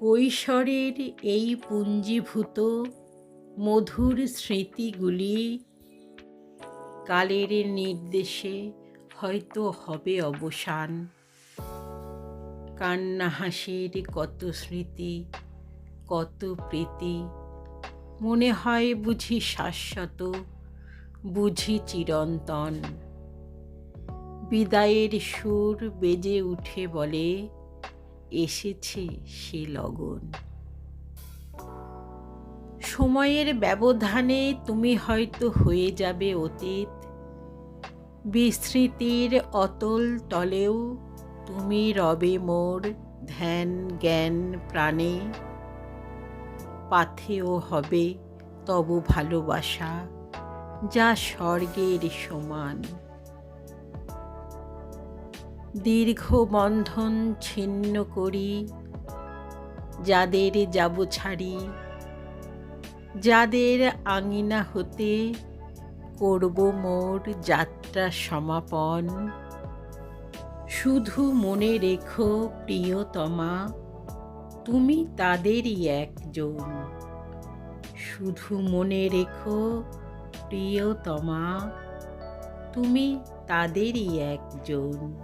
কৈশোরের এই পুঞ্জীভূত মধুর স্মৃতিগুলি কালের নির্দেশে হয়তো হবে অবসান। কান্না হাসির কত স্মৃতি, কত প্রীতি, মনে হয় বুঝি শাশ্বত, বুঝি চিরন্তন। বিদায়ের সুর বেজে উঠে বলে এসেছে সে লগন। সময়ের ব্যবধানে তুমি হয়তো হয়ে যাবে অতীত। বিস্মৃতির অতল তলেও তুমি রবে মোর ধ্যান, জ্ঞান, প্রাণে। পাথেও হবে তব ভালোবাসা যা স্বর্গের সমান। দীর্ঘ বন্ধন ছিন্ন করি, যাদের যাব ছাড়ি, যাদের আঙিনা হতে করব মোর যাত্রা সমাপন। শুধু মনে রেখো প্রিয়তমা, তুমি তাদেরই একজন। শুধু মনে রেখো প্রিয়তমা, তুমি তাদেরই একজন।